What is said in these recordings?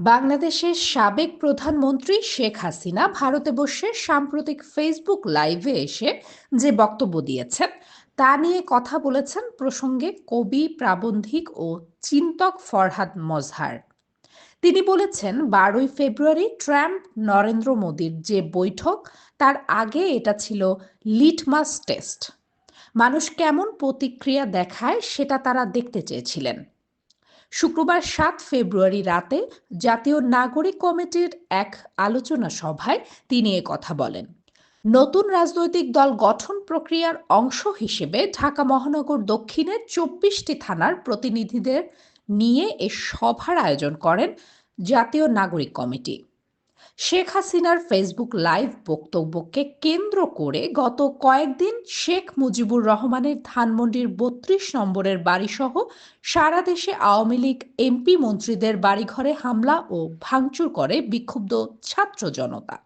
বাংলাদেশের সাবেক প্রধানমন্ত্রী শেখ হাসিনা ভারতে বসে সাম্প্রতিক ফেসবুক লাইভে এসে যে বক্তব্য দিয়েছেন, তা নিয়ে কথা বলেছেন প্রসঙ্গে কবি, প্রাবন্ধিক ও চিন্তক ফরহাদ মজহার। তিনি বলেছেন, বারোই ফেব্রুয়ারি ট্রাম্প নরেন্দ্র মোদীর যে বৈঠক, তার আগে এটা ছিল লিটমাস টেস্ট। মানুষ কেমন প্রতিক্রিয়া দেখায় সেটা তারা দেখতে চেয়েছিলেন। শুক্রবার সাত ফেব্রুয়ারি রাতে জাতীয় নাগরিক কমিটির এক আলোচনা সভায় তিনি কথা বলেন। নতুন রাজনৈতিক দল গঠন প্রক্রিয়ার অংশ হিসেবে ঢাকা মহানগর দক্ষিণের চব্বিশটি থানার প্রতিনিধিদের নিয়ে এ সভার আয়োজন করেন জাতীয় নাগরিক কমিটি। শেখ হাসিনার ফেসবুক লাইভ বক্তব্যকে কেন্দ্র করে গত কয়েকদিন শেখ মুজিবুর রহমানের ধানমন্ডির বত্রিশ নম্বরের বাড়িসহ সারা দেশে আওয়ামী লীগ, এমপি মন্ত্রীদের বাড়িঘরে হামলা ও ভাঙচুর করে বিক্ষুব্ধ ছাত্র জনতা।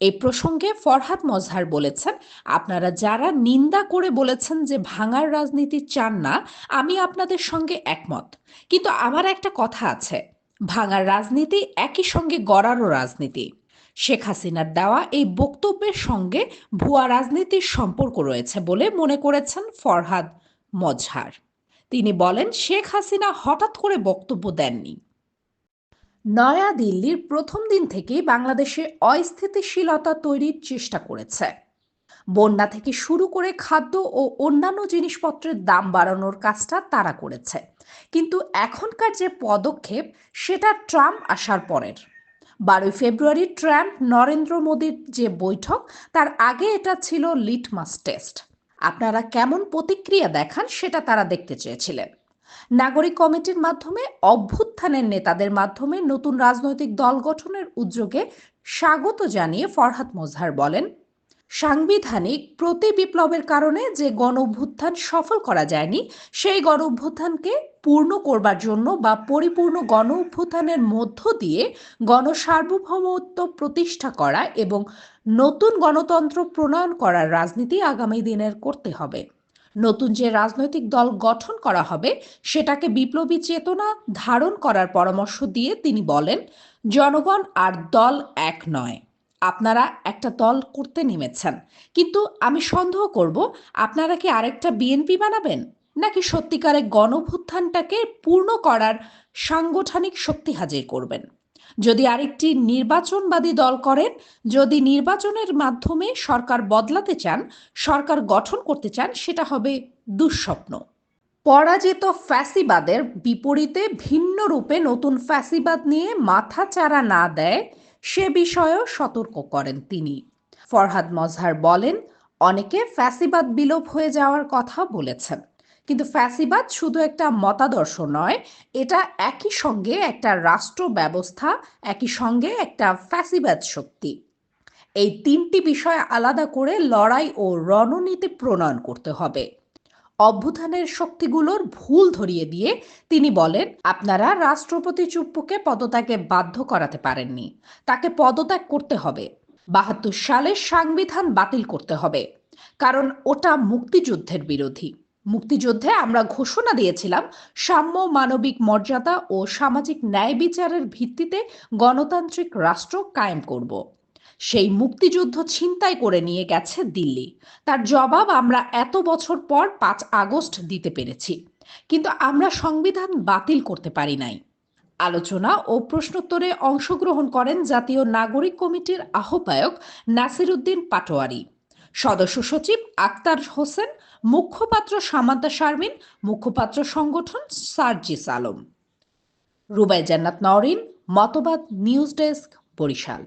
এই প্রসঙ্গে ফরহাদ মজহার বলেছেন, আপনারা যারা নিন্দা করে বলেছেন যে ভাঙার রাজনীতি চান না, আমি আপনাদের সঙ্গে একমত। কিন্তু আমার একটা কথা আছে। ভাঙার রাজনীতি একই সঙ্গে গড়ারও রাজনীতি। শেখ হাসিনার দেওয়া এই বক্তব্যের সঙ্গে ভুয়া রাজনীতির সম্পর্ক রয়েছে বলে মনে করেছেন ফরহাদ মজহার। তিনি বলেন, শেখ হাসিনা হঠাৎ করে বক্তব্য দেননি। নয়া দিল্লির প্রথম দিন থেকেই বাংলাদেশে অস্থিতিশীলতা তৈরির চেষ্টা করেছে। বন্যা থেকে শুরু করে খাদ্য ও অন্যান্য জিনিসপত্রের দাম বাড়ানোর কাজটা তারা করেছে। কিন্তু এখনকার যে পদক্ষেপ, সেটা ট্রাম্প আসার পরের। বারোই ফেব্রুয়ারি ট্রাম্প নরেন্দ্র মোদীর যে বৈঠক, তার আগে এটা ছিল লিটমাস টেস্ট। আপনারা কেমন প্রতিক্রিয়া দেখান সেটা তারা দেখতে চেয়েছিলেন। নাগরিক কমিটির মাধ্যমে, অভ্যুত্থানের নেতাদের মাধ্যমে নতুন রাজনৈতিক দল গঠনের উদ্যোগে স্বাগত জানিয়ে ফরহাদ মোজহার বলেন, সাংবিধানিক প্রতি বিপ্লবের কারণে যে গণ অভ্যুত্থান সফল করা যায়নি, সেই গণ অভ্যুত্থানকে পূর্ণ করবার জন্য বা পরিপূর্ণ গণ অভ্যুত্থানের মধ্য দিয়ে গণসার্বভৌমত্ব প্রতিষ্ঠা করা এবং নতুন গণতন্ত্র প্রণয়ন করার রাজনীতি আগামী দিনের করতে হবে। নতুন যে রাজনৈতিক দল গঠন করা হবে, সেটাকে বিপ্লবী চেতনা ধারণ করার পরামর্শ দিয়ে তিনি বলেন, জনগণ আর দল এক নয়। আপনারা একটা দল করতে নেমেছেন। কিন্তু আমি সন্দেহ করব, আপনারা কি আরেকটা বিএনপি বানাবেন? নাকি সত্যিকারে গণভুত্থানটাকে পূর্ণ করার সাংগঠনিক শক্তি হাজির করবেন? যদি আরেকটি নির্বাচনবাদী দল করেন, যদি নির্বাচনের মাধ্যমে সরকার বদলাতে চান, সরকার গঠন করতে চান, সেটা হবে দুঃস্বপ্ন। পরাজিত ফ্যাসিবাদের বিপরীতে ভিন্ন রূপে নতুন ফ্যাসিবাদ নিয়ে মাথা চারা না দেয়, সে বিষয়েও সতর্ক করেন তিনি। ফরহাদ মজহার বলেন, অনেকে ফ্যাসিবাদ বিলোপ হয়ে যাওয়ার কথা বলেছেন। কিন্তু ফ্যাসিবাদ শুধু একটা মতাদর্শ নয়, এটা একই সঙ্গে একটা রাষ্ট্র ব্যবস্থা একই সঙ্গে একটা ফ্যাসিবাদ শক্তি। এই তিনটি বিষয় আলাদা করে লড়াই ও রণনীতি প্রণয়ন করতে হবে। অভ্যুত্থানের শক্তিগুলোর ভুল ধরিয়ে দিয়ে তিনি বলেন, আপনারা রাষ্ট্রপতি চুপ্পুকে পদত্যাগে বাধ্য করাতে পারেননি। তাকে পদত্যাগ করতে হবে। বাহাত্তর সালের সংবিধান বাতিল করতে হবে। কারণ ওটা মুক্তিযুদ্ধের বিরোধী। মুক্তিযুদ্ধে আমরা ঘোষণা দিয়েছিলাম, সাম্য, মানবিক মর্যাদা ও সামাজিক ন্যায় বিচারের ভিত্তিতে গণতান্ত্রিক রাষ্ট্র কায়েম করব। সেই মুক্তিযুদ্ধ ছিনতাই করে নিয়ে গেছে দিল্লি। তার জবাব আমরা এত বছর পর পাঁচ আগস্ট দিতে পেরেছি। কিন্তু আমরা সংবিধান বাতিল করতে পারি নাই। আলোচনা ও প্রশ্নোত্তরে অংশগ্রহণ করেন জাতীয় নাগরিক কমিটির আহ্বায়ক নাসির উদ্দিন পাটোয়ারি। সদস্য সচিব আক্তার হোসেন মুখ্যপাত্র সামান্তা শারমিন মুখ্যপাত্র সংগঠন সার্জিস আলম। রুবাই জান্নাত নওরিন মতবাদ, নিউজ ডেস্ক, বরিশাল।